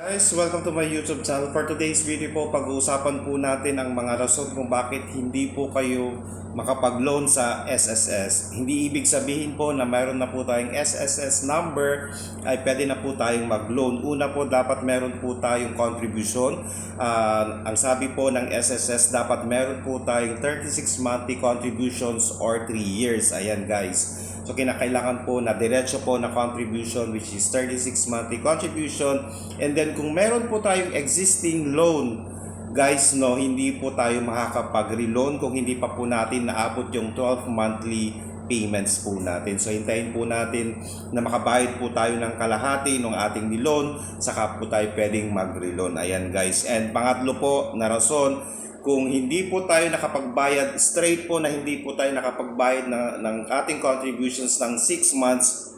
Guys, welcome to my YouTube channel. For today's video po, pag-uusapan po natin ang mga rason kung bakit hindi po kayo makapag-loan sa SSS. Hindi ibig sabihin po na mayroon na po tayong SSS number ay pwede na po tayong mag-loan. Una po, dapat meron po tayong contribution. Ah, ang sabi po ng SSS, dapat meron po tayong 36 monthly contributions or 3 years. Ayan guys. So kinakailangan po na diretso po na contribution which is 36 monthly contribution and then kung meron po tayong existing loan guys no hindi po tayo makakapag-reloan kung hindi pa po natin naabot yung 12 monthly payments po natin. So hintayin po natin na makabayad po tayo ng kalahati ng ating niloan saka po tayo pwedeng mag-reloan. Ayan guys. And pangatlo po na rason kung hindi po tayo nakapagbayad straight po na hindi po tayo nakapagbayad na, ng ating contributions ng 6 months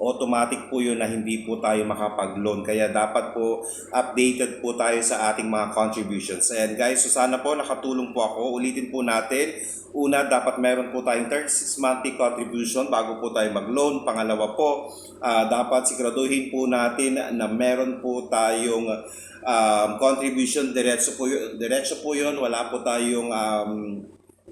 automatic po yun na hindi po tayo makapag-loan. Kaya dapat po updated po tayo sa ating mga contributions. And guys, so sana po nakatulong po ako. Ulitin po natin. Una, dapat meron po tayong 36 monthly contribution bago po tayo mag-loan. Pangalawa po, ah, dapat siguraduhin po natin na meron po tayong um, contribution diretso po yun, diretso po yun. Wala po tayong um,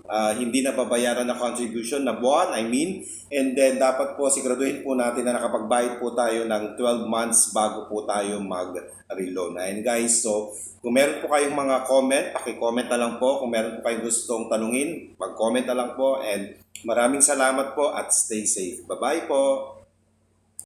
ah, hindi na babayaran na contribution na buwan, I mean. And then dapat po siguraduhin po natin na nakapagbayad po tayo ng 12 months bago po tayo mag-reloan. And guys, so kung meron po kayong mga comment, paki-comment na lang po. Kung meron po kayong gustong tanungin, mag-comment na lang po. And maraming salamat po at stay safe. Bye-bye po!